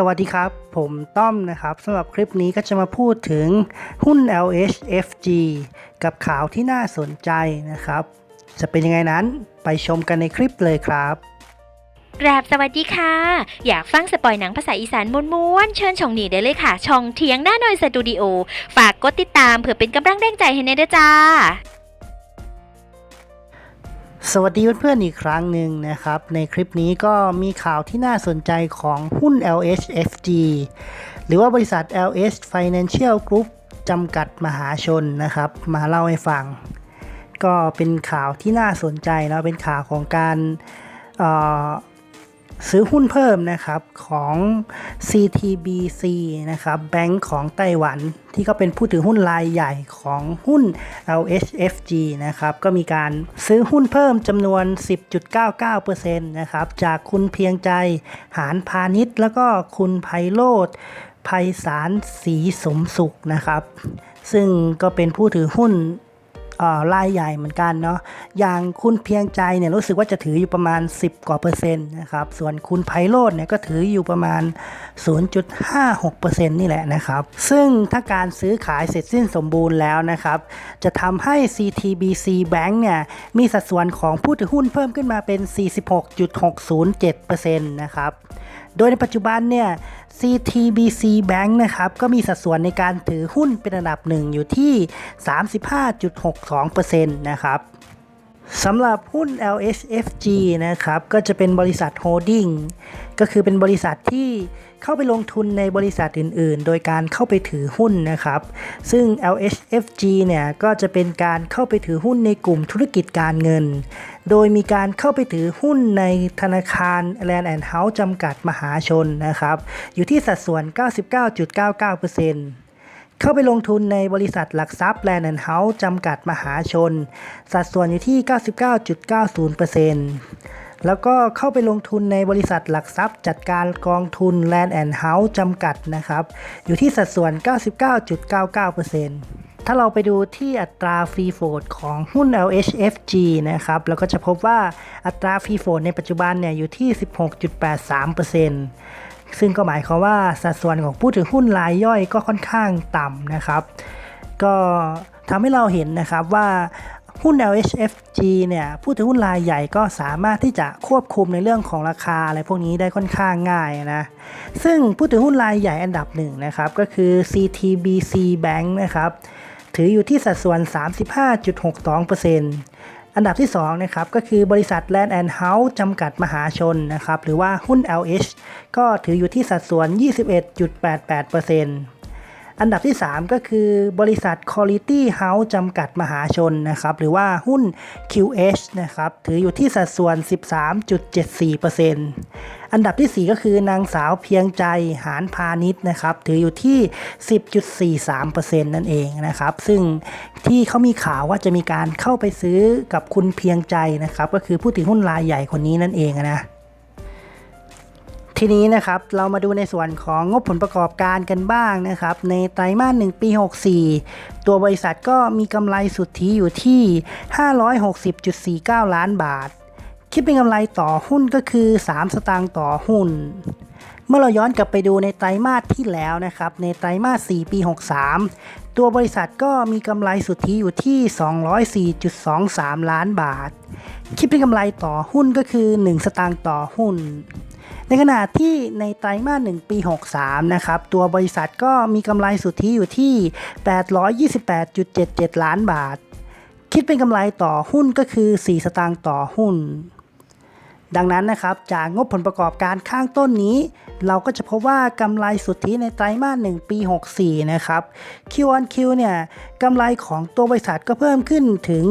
สวัสดีครับ ผมต้อมนะครับสำหรับคลิปนี้ก็จะมาพูดถึงหุ้น LHFG กับข่าวที่น่าสนใจนะครับ จะเป็นยังไงนั้นไปชมกันในคลิปเลยครับกราบสวัสดีค่ะ อยากฟังสปอยหนังภาษาอีสานม้วนๆเชิญช่องนี้ได้เลยค่ะ ช่องเทียงหน้าหน่อยสตูดิโอ ฝากกดติดตามเพื่อเป็นกำลังแรงใจให้ในเด้อจ้า สวัสดีเพื่อนๆอีกครั้งหนึ่งนะครับ ในคลิปนี้ก็มีข่าวที่น่าสนใจของหุ้น LHFG หรือว่าบริษัท LH Financial Group จำกัดมหาชนนะครับ มาเล่าให้ฟัง ก็เป็นข่าวที่น่าสนใจแล้วเป็นข่าวของการ ซื้อหุ้นเพิ่มนะครับของ CTBC นะครับแบงก์ของไต้หวันที่ก็เป็นผู้ถือหุ้นรายใหญ่ของหุ้น LHFG นะครับก็มีการซื้อหุ้นเพิ่มจำนวน 10.99%นะครับจากคุณเพียงใจหารพาณิชย์ แล้วก็คุณไพโรธไพศาลศรีสมสุขนะครับ ซึ่งก็เป็นผู้ถือหุ้น รายใหญ่เหมือนกันเนาะอย่างคุณเพียงใจเนี่ยรู้สึกว่าจะถืออยู่ประมาณ 10 กว่าเปอร์เซ็นต์นะครับส่วนคุณไพโรจน์เนี่ยก็ถืออยู่ประมาณ 0.56%นี่แหละนะครับ ซึ่งถ้าการซื้อขายเสร็จสิ้นสมบูรณ์แล้วนะครับจะทำให้ CTBC Bank เนี่ยมีสัดส่วนของผู้ถือหุ้นเพิ่มขึ้นมาเป็น 46.607%นะครับ โดยในปัจจุบันเนี่ย CTBC Bank นะครับก็มีสัดส่วนในการถือหุ้นเป็นอันดับหนึ่งอยู่ที่ 35.62%นะครับสำหรับหุ้น LHFG นะครับ ก็จะเป็นบริษัทโฮลดิ้งก็คือเป็นบริษัทที่เข้าไปลงทุนในบริษัทอื่น ๆ โดยการเข้าไปถือหุ้นนะครับ ซึ่ง LHFG เนี่ย ก็จะเป็นการเข้าไปถือหุ้นในกลุ่มธุรกิจการเงิน โดยมีการเข้าไปถือหุ้นในธนาคาร Land and House จำกัดมหาชนนะครับ อยู่ที่สัดส่วน 99.99%เข้าไปลงทุนในบริษัทหลักทรัพย์ Land and House จำกัดมหาชน สัดส่วนอยู่ที่ 99.90%แล้วก็เข้าไปลงทุนในบริษัทหลักทรัพย์ จัดการกองทุน Land and House จำกัดนะครับ อยู่ที่สัดส่วน 99.99% ถ้าเราไปดูที่อัตราฟรีโฟดของหุ้น LHFG นะครับเราก็จะพบว่าอัตราฟรีโฟดในปัจจุบันเนี่ยอยู่ที่ 16.83%ซึ่งก็หมายความว่าสัดส่วนของผู้ถือหุ้นรายย่อยก็ค่อนข้างต่ำนะครับ ก็ทำให้เราเห็นนะครับว่าหุ้น LHFG เนี่ยผู้ถือหุ้นรายใหญ่ก็สามารถที่จะควบคุมในเรื่องของราคาอะไรพวกนี้ได้ค่อนข้างง่ายนะ ซึ่งผู้ถือหุ้นรายใหญ่อันดับหนึ่งนะครับ ก็คือ CTBC Bank นะครับ ถืออยู่ที่สัดส่วน 35.62%อันดับที่2นะครับก็คือบริษัท Land and House จำกัดมหาชนนะครับหรือว่าหุ้น LH ก็ถืออยู่ที่สัดส่วน 21.88%อันดับที่ 3 ก็คือบริษัท Quality House จำกัดมหาชนนะครับหรือว่าหุ้น QH นะครับถืออยู่ที่สัดส่วน 13.74%อ อันดับที่ 4 ก็คือนางสาวเพียงใจหารพาณิชย์นะครับ ถืออยู่ที่ 10.43%นั่นเองนะครับ ซึ่งที่เขามีข่าวว่าจะมีการเข้าไปซื้อกับคุณเพียงใจนะครับ ก็คือผู้ถือหุ้นรายใหญ่คนนี้นั่นเองนะทีนี้นะครับเรามาดูในส่วนของงบผลประกอบการกันบ้างนะครับ ในไตรมาส1ปี 64 ตัวบริษัทก็มีกำไรสุทธิอยู่ที่ 560.49 ล้านบาท คิดเป็นกำไรต่อหุ้นก็คือ 3 สตางค์ต่อหุ้น เมื่อเราย้อนกลับไปดูในไตรมาสที่แล้วนะครับ ในไตรมาส 4 ปี 63 ตัวบริษัทก็มีกำไรสุทธิอยู่ที่ 204.23 ล้านบาท คิดเป็นกำไรต่อหุ้นก็คือ 1 สตางค์ต่อหุ้น ในขณะที่ในไตรมาส 1 ปี 63 นะครับ ตัวบริษัทก็มีกำไรสุทธิอยู่ที่ 828.77 ล้านบาท คิดเป็นกำไรต่อหุ้นก็คือ 4 สตางค์ต่อหุ้น ดังนั้นนะครับจากงบผลประกอบการข้างต้นนี้ เราก็จะพบว่ากำไรสุทธิในไตรมาส1ปี 64 นะครับ Q on Q เนี่ยกำไรของตัวบริษัทก็เพิ่มขึ้นถึง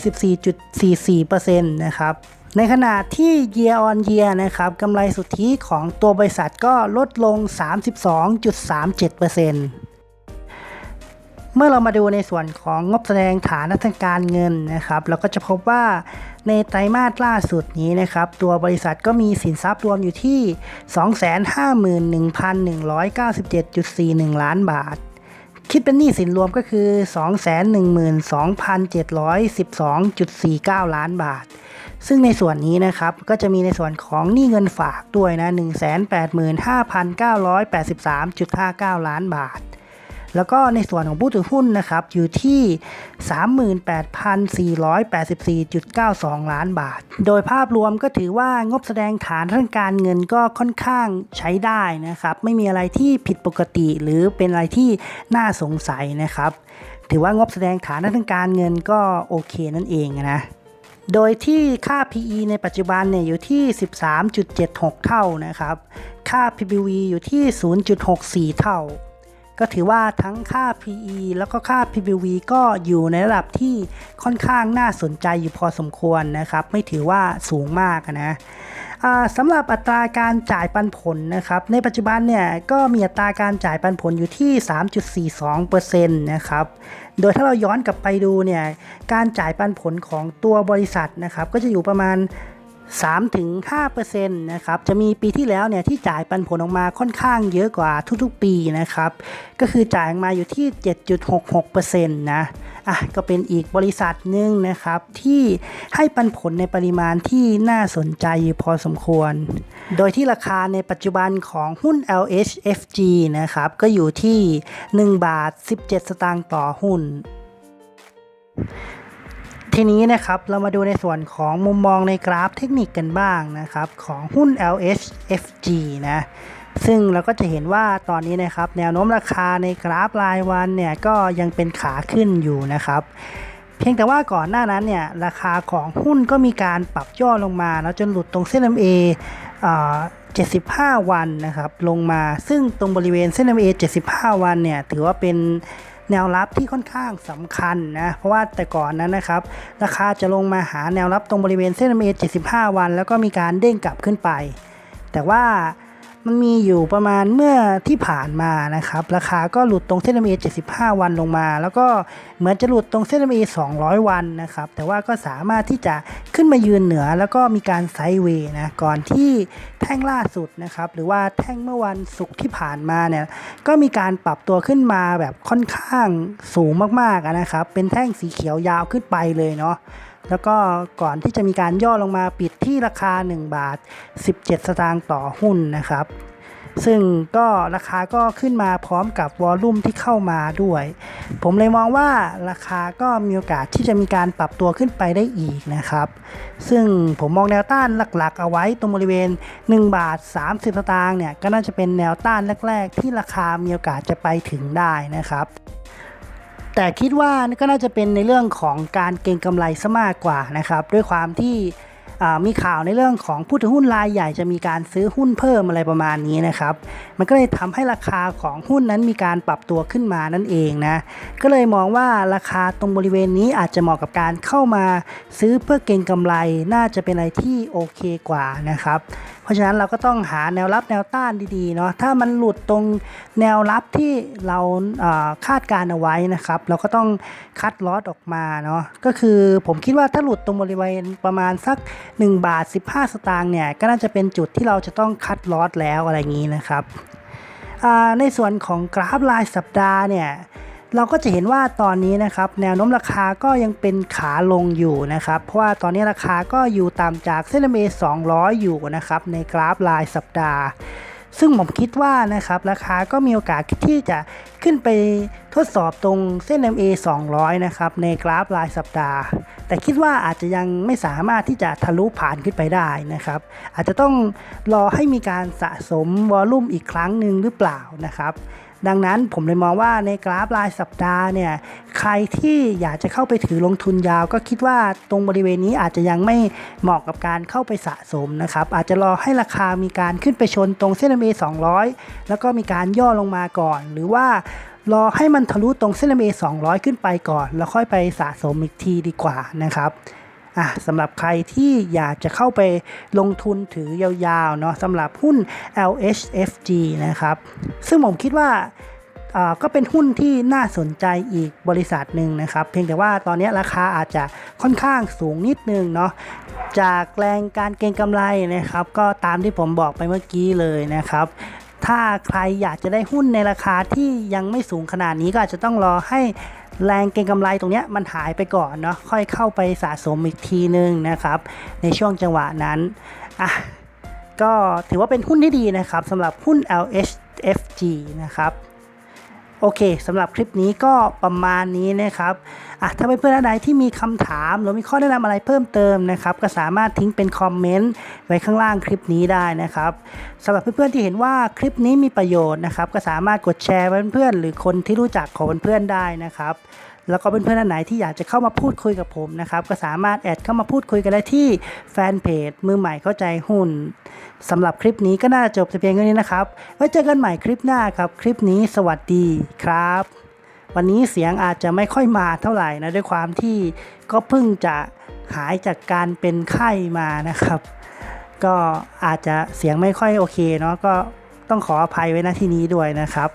174.44%นะครับในขณะที่ year on year นะครับกำไรสุทธิของตัวบริษัทก็ลดลง 32.37%เมื่อเรามาดูในส่วนของงบแสดงฐานะทางการเงินนะครับ เราก็จะพบว่า ในไตรมาสล่าสุดนี้นะครับ ตัวบริษัทก็มีสินทรัพย์รวมอยู่ที่ 251,197.41 ล้านบาท คิดเป็นหนี้สินรวมก็คือ 212,712.49 ล้านบาท ซึ่งในส่วนนี้นะครับ ก็จะมีในส่วนของหนี้เงินฝากด้วยนะ 185,983.59 ล้านบาท แล้วก็ในส่วนของผู้ถือหุ้นนะครับอยู่ที่ 38,484.92 ล้านบาท โดยภาพรวมก็ถือว่างบแสดงฐานทางการเงินก็ค่อนข้างใช้ได้นะครับ ไม่มีอะไรที่ผิดปกติหรือเป็นอะไรที่น่าสงสัยนะครับ ถือว่างบแสดงฐานทางการเงินก็โอเคนั่นเองนะโดยที่ค่า PE ในปัจจุบันเนี่ยอยู่ที่ 13.76 เท่านะครับ ค่า PBV อยู่ที่ 0.64 เท่า ก็ถือว่าทั้งค่า PE แล้วก็ค่า PBV ก็อยู่ในระดับที่ค่อนข้างน่าสนใจอยู่พอสมควรนะครับ ไม่ถือว่าสูงมากนะสำหรับอัตราการจ่ายปันผลนะครับ ในปัจจุบันเนี่ยก็มีอัตราการจ่ายปันผลอยู่ที่ 3.42%นะครับ โดยถ้าเราย้อนกลับไปดูเนี่ยการจ่ายปันผลของตัวบริษัทนะครับ ก็จะอยู่ประมาณ 3-5%นะครับจะมีปีที่แล้วเนี่ยที่จ่ายปันผลออกมาค่อนข้างเยอะกว่าทุกๆปีนะครับก็คือจ่ายออกมาอยู่ที่ 7.66%นะอะก็เป็นอีกบริษัทหนึ่งนะครับที่ให้ปันผลในปริมาณที่น่าสนใจอยู่พอสมควร โดยที่ราคาในปัจจุบันของหุ้น LHFG นะครับก็อยู่ที่ 1 บาท 17 สตางค์ต่อหุ้น ทีนี้นะครับเรามาดูในส่วนของมุมมองในกราฟเทคนิคกันบ้างนะครับของหุ้น LHFG นะซึ่งเราก็จะเห็นว่าตอนนี้นะครับแนวโน้มราคาในกราฟรายวันเนี่ยก็ยังเป็นขาขึ้นอยู่นะครับ เพียงแต่ว่าก่อนหน้านั้นเนี่ยราคาของหุ้นก็มีการปรับย่อลงมาแล้วจนหลุดตรงเส้น MA 75 วันนะครับลงมาซึ่งตรงบริเวณเส้น MA 75 วันเนี่ยถือว่าเป็น แนวรับที่ค่อนข้างสำคัญนะ เพราะว่าแต่ก่อนนั้นนะครับ ราคาจะลงมาหาแนวรับตรงบริเวณเส้น MA 75 วัน แล้วก็มีการเด้งกลับขึ้นไป แต่ว่า มันมีอยู่ประมาณเมื่อที่ผ่านมานะครับ ราคาก็หลุดตรงเส้น MA 75 วันลงมา แล้วก็เหมือนจะหลุดตรงเส้น MA 200 วันนะครับ แต่ว่าก็สามารถที่จะขึ้นมายืนเหนือ แล้วก็มีการไซด์เวย์นะก่อนที่แท่งล่าสุดนะครับ หรือว่าแท่งเมื่อวันศุกร์ที่ผ่านมาเนี่ยก็มีการปรับตัวขึ้นมาแบบค่อนข้างสูงมากๆนะครับ เป็นแท่งสีเขียวยาวขึ้นไปเลยเนาะ แล้วก็ก่อนที่จะมีการย่อลงมาปิดที่ราคา 1 บาท 17 สตางค์ต่อหุ้นนะครับ ซึ่งก็ราคาก็ขึ้นมาพร้อมกับวอลลุ่มที่เข้ามาด้วย ผมเลยมองว่าราคาก็มีโอกาสที่จะมีการปรับตัวขึ้นไปได้อีกนะครับ ซึ่งผมมองแนวต้านหลักๆ เอาไว้ตรงบริเวณ 1 บาท 30 สตางค์เนี่ยก็น่าจะเป็นแนวต้านแรก ๆ ที่ราคามีโอกาสจะไปถึงได้นะครับ แต่คิดว่าก็น่าจะเป็นในเรื่องของการเก็งกำไรซะมากกว่านะครับ ด้วยความที่มีข่าวในเรื่องของผู้ถือหุ้นรายใหญ่จะมีการซื้อหุ้นเพิ่มอะไรประมาณนี้นะครับ มันก็เลยทำให้ราคาของหุ้นนั้นมีการปรับตัวขึ้นมานั่นเองนะ ก็เลยมองว่าราคาตรงบริเวณนี้อาจจะเหมาะกับการเข้ามาซื้อเพื่อเก็งกำไรน่าจะเป็นอะไรที่โอเคกว่านะครับ เพราะฉะนั้นเราก็ต้องหาแนวรับแนวต้านดีๆเนาะถ้ามันหลุดตรงแนวรับที่เราคาดการเอาไว้นะครับ เราก็ต้องคัดลอสออกมาเนาะก็คือผมคิดว่าถ้าหลุดตรงบริเวณประมาณสัก 1 บาท 15 สตางค์เนี่ยก็น่าจะเป็นจุดที่เราจะต้องคัดลอสแล้วอะไรอย่างนี้นะครับในส่วนของกราฟรายสัปดาห์เนี่ย เราก็จะเห็นว่าตอนนี้นะครับแนวโน้มราคาก็ยังเป็นขาลงอยู่นะครับ เพราะว่าตอนนี้ราคาก็อยู่ต่ำจากเส้น MA 200 อยู่นะครับในกราฟรายสัปดาห์ ซึ่งผมคิดว่านะครับราคาก็มีโอกาสที่จะขึ้นไปทดสอบตรงเส้น MA 200 นะครับในกราฟรายสัปดาห์ แต่คิดว่าอาจจะยังไม่สามารถที่จะทะลุผ่านขึ้นไปได้นะครับ อาจจะต้องรอให้มีการสะสมวอลลุ่มอีกครั้งหนึ่งหรือเปล่านะครับ ดังนั้นผมเลยมองว่าในกราฟรายสัปดาห์เนี่ยใครที่อยากจะเข้าไปถือลงทุนยาว ก็คิดว่าตรงบริเวณนี้อาจจะยังไม่เหมาะกับการเข้าไปสะสมนะครับอาจจะรอให้ราคามีการขึ้นไปชนตรงเส้น MA 200 แล้วก็มีการย่อลงมาก่อน หรือว่ารอให้มันทะลุตรงเส้น MA 200 ขึ้นไปก่อน แล้วค่อยไปสะสมอีกทีดีกว่านะครับ อะสำหรับใครที่อยากจะเข้าไปลงทุนถือยาวๆเนาะสำหรับหุ้น LHFG นะครับ ซึ่งผมคิดว่าอ่าก็เป็นหุ้นที่น่าสนใจอีกบริษัทหนึ่งนะครับ เพียงแต่ว่าตอนนี้ราคาอาจจะค่อนข้างสูงนิดนึงเนาะจากแรงการเก็งกำไรนะครับ ก็ตามที่ผมบอกไปเมื่อกี้เลยนะครับ ถ้าใครอยากจะได้หุ้นในราคาที่ยังไม่สูงขนาดนี้ก็อาจจะต้องรอให้แรงเก็งกำไรตรงนี้มันหายไปก่อนเนาะค่อยเข้าไปสะสมอีกทีนึงนะครับ ในช่วงจังหวะนั้นอะก็ถือว่าเป็นหุ้นที่ดีนะครับสำหรับหุ้น LHFG นะครับ โอเคสำหรับคลิปนี้ก็ประมาณนี้นะครับอะถ้าเพื่อนๆท่านใดที่มีคำถาม หรือมีข้อแนะนำอะไรเพิ่มเติมนะครับ ก็สามารถทิ้งเป็นคอมเมนต์ไว้ข้างล่างคลิปนี้ได้นะครับสำหรับเพื่อนๆที่เห็นว่าคลิปนี้มีประโยชน์นะครับ ก็สามารถกดแชร์ไว้เพื่อนๆหรือคนที่รู้จักของเพื่อนๆได้นะครับ แล้วก็เพื่อนๆท่านไหนที่อยากจะเข้ามาพูดคุยกับผมนะครับก็สามารถแอดเข้ามาพูดคุยกันได้ที่แฟนเพจมือใหม่เข้าใจหุ้นสำหรับคลิปนี้ก็น่าจะจบแต่เพียงเท่านี้นะครับไว้เจอกันใหม่คลิปหน้าครับคลิปนี้สวัสดีครับ วันนี้เสียงอาจจะไม่ค่อยมาเท่าไหร่นะด้วยความที่ก็เพิ่งจะหายจากการเป็นไข้มานะครับ ก็อาจจะเสียงไม่ค่อยโอเคเนาะก็ต้องขออภัยไว้ณที่นี้ด้วยนะครับ